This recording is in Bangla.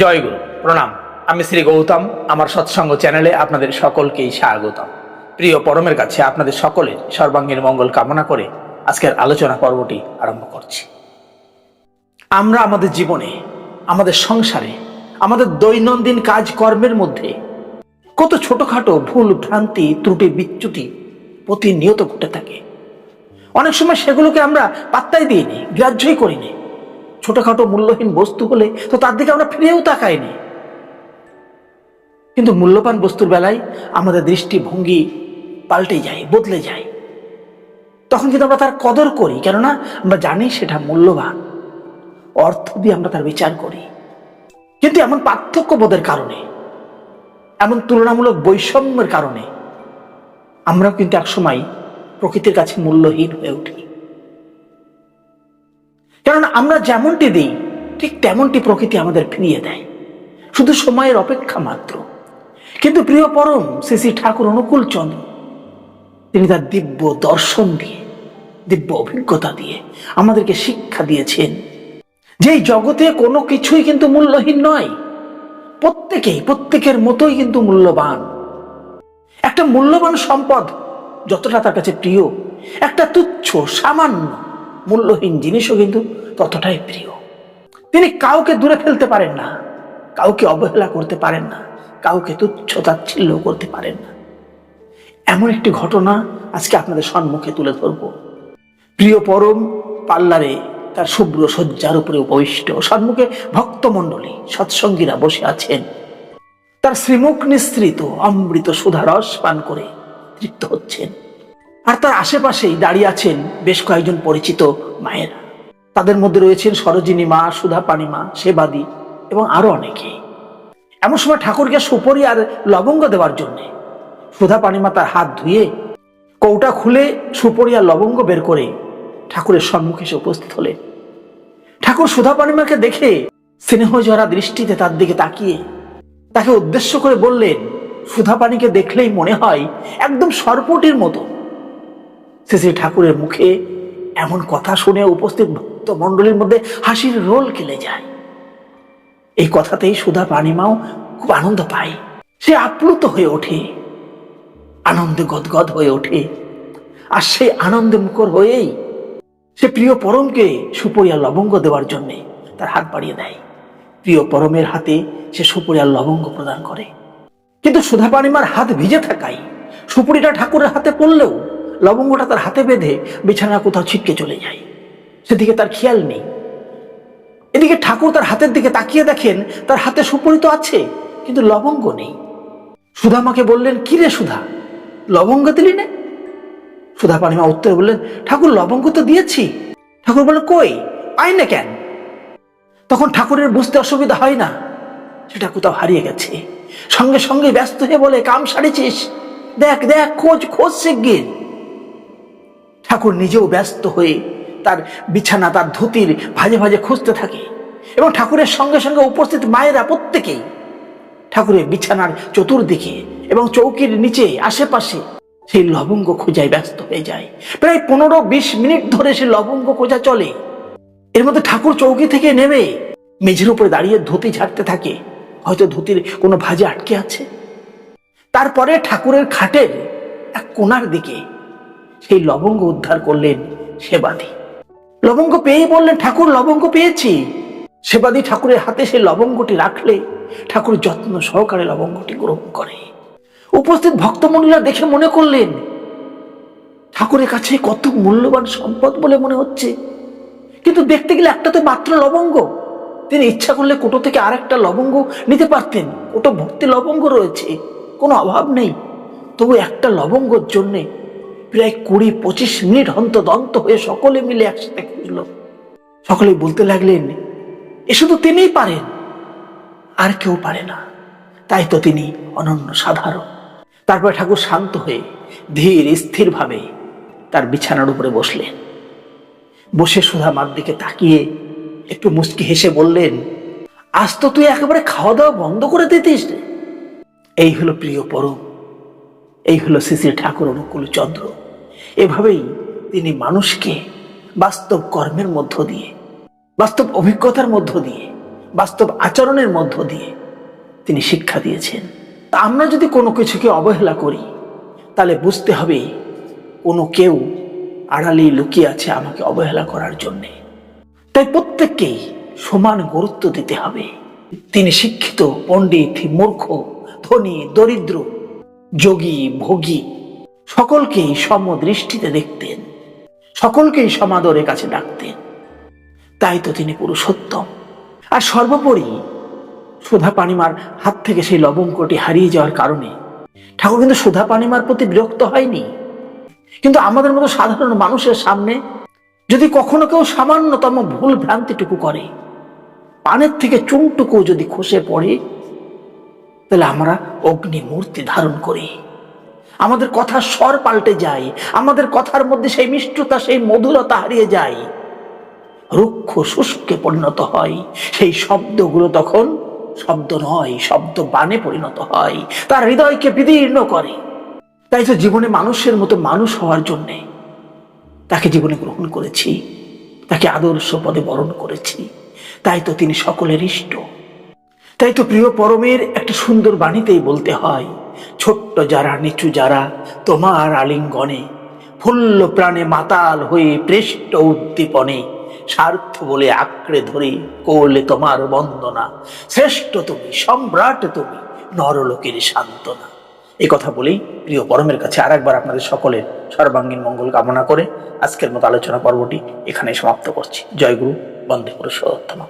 জয়গুরু, প্রণাম। আমি শ্রী গৌতম, আমার সৎসঙ্গ চ্যানেলে আপনাদের সকলকেই স্বাগতম। প্রিয় পরমের কাছে আপনাদের সকলের সর্বাঙ্গীন মঙ্গল কামনা করে আজকের আলোচনা পর্বটি আরম্ভ করছি। আমরা আমাদের জীবনে, আমাদের সংসারে, আমাদের দৈনন্দিন কাজকর্মের মধ্যে কত ছোটখাটো ভুল, ভ্রান্তি, ত্রুটি, বিচ্যুতি প্রতিনিয়ত ঘটে থাকে। অনেক সময় সেগুলোকে আমরা পাত্তাই দিইনি, গ্রাহ্যই করিনি। ছোটখাটো মূল্যহীন বস্তু হলে তো তার দিকে আমরা ফিরেও তাকাইনি। কিন্তু মূল্যবান বস্তুর বেলায় আমাদের দৃষ্টিভঙ্গি পাল্টে যায়, বদলে যায়। তখন কিন্তু আমরা তার কদর করি, কেননা আমরা জানি সেটা মূল্যবান। অর্থ দিয়ে আমরা তার বিচার করি। কিন্তু এমন পার্থক্য বোধের কারণে, এমন তুলনামূলক বৈষম্যের কারণে, আমরাও কিন্তু একসময় প্রকৃতির কাছে মূল্যহীন হয়ে উঠি। কেননা আমরা যেমনটি দিই, ঠিক তেমনটি প্রকৃতি আমাদের ফিরিয়ে দেয়। শুধু সময়ের অপেক্ষা মাত্র। কিন্তু প্রিয় পরম শ্রী শ্রী ঠাকুর অনুকূল চন্দ্র, তিনি তার দিব্য দর্শন দিয়ে, দিব্য অভিজ্ঞতা দিয়ে আমাদেরকে শিক্ষা দিয়েছেন যে জগতে কোনো কিছুই কিন্তু মূল্যহীন নয়। প্রত্যেকেই, প্রত্যেকের মতোই কিন্তু মূল্যবান। একটা মূল্যবান সম্পদ যতটা তার কাছে প্রিয়, একটা তুচ্ছ, সামান্য মূল্যহীন জিনিসও কিন্তু ততটাই প্রিয়। তিনি কাউকে দূরে ফেলতে পারেন না, কাউকে অবহেলা করতে পারেন না, কাউকে তুচ্ছ তাচ্ছিল্য করতে পারেন না। এমন একটি ঘটনা আজকে আপনাদের সম্মুখে তুলে ধরব। প্রিয় পরম পাল্লারে তার শুভ্র শয্যার উপরে উপবিষ্ট সম্মুখে ভক্তমণ্ডলী, সৎসঙ্গীরা বসে আছেন। তার শ্রীমুখ নিঃসৃত অমৃত সুধারস পান করে তৃপ্ত হচ্ছেন। আর তার আশেপাশেই দাঁড়িয়ে আছেন বেশ কয়েকজন পরিচিত মায়েরা। তাদের মধ্যে রয়েছেন সরোজিনী মা সুধা পানি মা সেবাদি এবং আরও অনেকে। এমন সময় ঠাকুরকে সুপরি আর লবঙ্গ দেওয়ার জন্য সুধা পানিমা তার হাত ধুয়ে কৌটা খুলে সুপরি আর লবঙ্গ বের করে ঠাকুরের সম্মুখে এসে উপস্থিত হলেন। ঠাকুর সুধা পানিমাকে দেখে স্নেহ জরা দৃষ্টিতে তার দিকে তাকিয়ে তাকে উদ্দেশ্য করে বললেন সুধা পানিকে দেখলেই মনে হয় একদম সর্পটির মতো। শ্রী ঠাকুরের মুখে এমন কথা শুনে উপস্থিত ভক্ত মণ্ডলীর মধ্যে হাসির রোল খেলে যায়। এই কথাতেই সুধা পানিমাও খুব আনন্দ পায়। সে আপ্লুত হয়ে ওঠে। আনন্দে গদগদ হয়ে ওঠে। আর সেই আনন্দে মুখর হয়েই সে প্রিয় পরমকে সুপরিয়া লবঙ্গ দেওয়ার জন্য তার হাত বাড়িয়ে দেয়। প্রিয় পরমের হাতে সে সুপরিয়া লবঙ্গ প্রদান করে। কিন্তু সুধা পানিমার হাত ভিজে থাকায় সুপুরিটা ঠাকুরের হাতে পড়লেও লবঙ্গটা তার হাতে বেঁধে বিছানা কোথাও ছিটকে চলে যায়। সেদিকে তার খেয়াল নেই। এদিকে ঠাকুর তার হাতের দিকে তাকিয়ে দেখেন তার হাতে সুপুরি তো আছে, কিন্তু লবঙ্গ নেই। সুধা মাকে বললেন, কি রে সুধা? লবঙ্গ দিলি না? সুধা পানিমা উত্তরে বললেন, ঠাকুর, লবঙ্গ তো দিয়েছি। ঠাকুর বললেন, কই? পাই না কেন? তখন ঠাকুরের বুঝতে অসুবিধা হয় না। সেটা কোথাও হারিয়ে গেছে। সঙ্গে সঙ্গে ব্যস্ত হয়ে বলে, কাম সারিছিস? দেখ দেখ, খোঁজ খোঁজ শিগগির। ঠাকুর নিজেও ব্যস্ত হয়ে তার বিছানা, তার ধুতির ভাজে ভাজে খুঁজতে থাকে এবং ঠাকুরের সঙ্গে সঙ্গে উপস্থিত মায়েরা প্রত্যেকেই ঠাকুরের বিছানার চতুর্দিকে এবং চৌকির নিচে আশেপাশে সেই লবঙ্গ খোঁজায় ব্যস্ত হয়ে যায়। প্রায় পনেরো বিশ মিনিট ধরে সে লবঙ্গ খোঁজা চলে। এর মধ্যে ঠাকুর চৌকি থেকে নেমে মেঝের উপরে দাঁড়িয়ে ধুতি ঝাড়তে থাকে। হয়তো ধুতির কোনো ভাজে আটকে আছে। তারপরে ঠাকুরের খাটের এক কোনার দিকে সেই লবঙ্গ উদ্ধার করলেন সেবাদি। লবঙ্গ পেয়ে বললেন, ঠাকুর, লবঙ্গ পেয়েছি। সেবাদি ঠাকুরের হাতে সেই লবঙ্গটি রাখলে ঠাকুর যত্ন সহকারে লবঙ্গটি গ্রহণ করে। উপস্থিত ভক্তমণিরা দেখে মনে করলেন, ঠাকুরের কাছে কত মূল্যবান সম্পদ বলে মনে হচ্ছে। কিন্তু দেখতে গেলে একটা তো মাত্র লবঙ্গ। তিনি ইচ্ছা করলে কোটো থেকে আরেকটা লবঙ্গ নিতে পারতেন। কোটো ভর্তি লবঙ্গ রয়েছে, কোনো অভাব নেই। তবু একটা লবঙ্গর জন্যে প্রায় কুড়ি, পঁচিশ মিনিট হন্তদন্ত হয়ে সকলে মিলে একসাথে খুঁজল সকলে বলতে লাগলেন, এ শুধু তিনিই পারেন, আর কেউ পারে না। তাই তো তিনি অনন্য সাধারণ। তারপরে ঠাকুর শান্ত হয়ে ধীর, স্থিরভাবে তার বিছানার উপরে বসলেন। বসে সুধা মার দিকে তাকিয়ে একটু মুচকি হেসে বললেন, আজ তো তুই একেবারে খাওয়া দাওয়া বন্ধ করে দিতিস এই হলো প্রিয় পরম এই হলো শ্রী ঠাকুর অনুকূল চন্দ্র এভাবেই তিনি মানুষকে বাস্তব কর্মের মধ্য দিয়ে, বাস্তব অভিজ্ঞতার মধ্য দিয়ে, বাস্তব আচরণের মধ্য দিয়ে তিনি শিক্ষা দিয়েছেন। তা আমরা যদি কোনো কিছুকে অবহেলা করি, তাহলে বুঝতে হবে কোনো কেউ আড়ালে লুকিয়ে আছে আমাকে অবহেলা করার জন্যে। তাই প্রত্যেককেই সমান গুরুত্ব দিতে হবে। তিনি শিক্ষিত, পণ্ডিত, মূর্খ, ধনী, দরিদ্র যোগী, ভোগী, সকলকেই সমদৃষ্টিতে দেখতেন, সকলকেই সমাদরের কাছে ডাকতেন। তাই তো তিনি পুরুষোত্তম। আর সর্বোপরি সুধা পানিমার হাত থেকে সেই লবঙ্গটি হারিয়ে যাওয়ার কারণে ঠাকুর কিন্তু সুধা পানিমার প্রতি বিরক্ত হয়নি। কিন্তু আমাদের মতো সাধারণ মানুষের সামনে যদি কখনো কেউ সামান্যতম ভুল ভ্রান্তিটুকু করে, পানের থেকে চুনটুকু যদি খসে পড়ে তাহলে আমরা অগ্নি মূর্তি ধারণ করি। আমাদের কথার স্বর পাল্টে যায়, আমাদের কথার মধ্যে সেই মিষ্টতা, সেই মধুরতা হারিয়ে যায়। রুক্ষ শুষ্কে পরিণত হয়, সেই শব্দগুলো তখন শব্দ নয়, শব্দ বানে পরিণত হয়, তার হৃদয়কে বিদীর্ণ করে। তাই তো জীবনে মানুষের মতো মানুষ হওয়ার জন্যে তাকে জীবনে গ্রহণ করেছি, তাকে আদর্শ পদে বরণ করেছি। তাই তো তিনি সকলের ইষ্ট। তাই তো প্রিয় পরমের একটা সুন্দর বাণীতেই বলতে হয়, ছোট্ট যারা নিচু যারা, তোমার আলিঙ্গনে, ফুল্ল প্রাণে মাতাল হয়ে পৃষ্ঠ উদ্দীপনে স্বার্থ বলে আঁকড়ে ধরে করলে তোমার বন্দনা, শ্রেষ্ঠ তুমি, সম্রাট তুমি, নরলোকের সান্ত্বনা। এই কথা বলেই প্রিয় পরমের কাছে আর একবার আপনাদের সকলের সর্বাঙ্গীন মঙ্গল কামনা করে আজকের মতো আলোচনা পর্বটি এখানে সমাপ্ত করছি। জয়গুরু বন্দে পুরুষোত্তমা।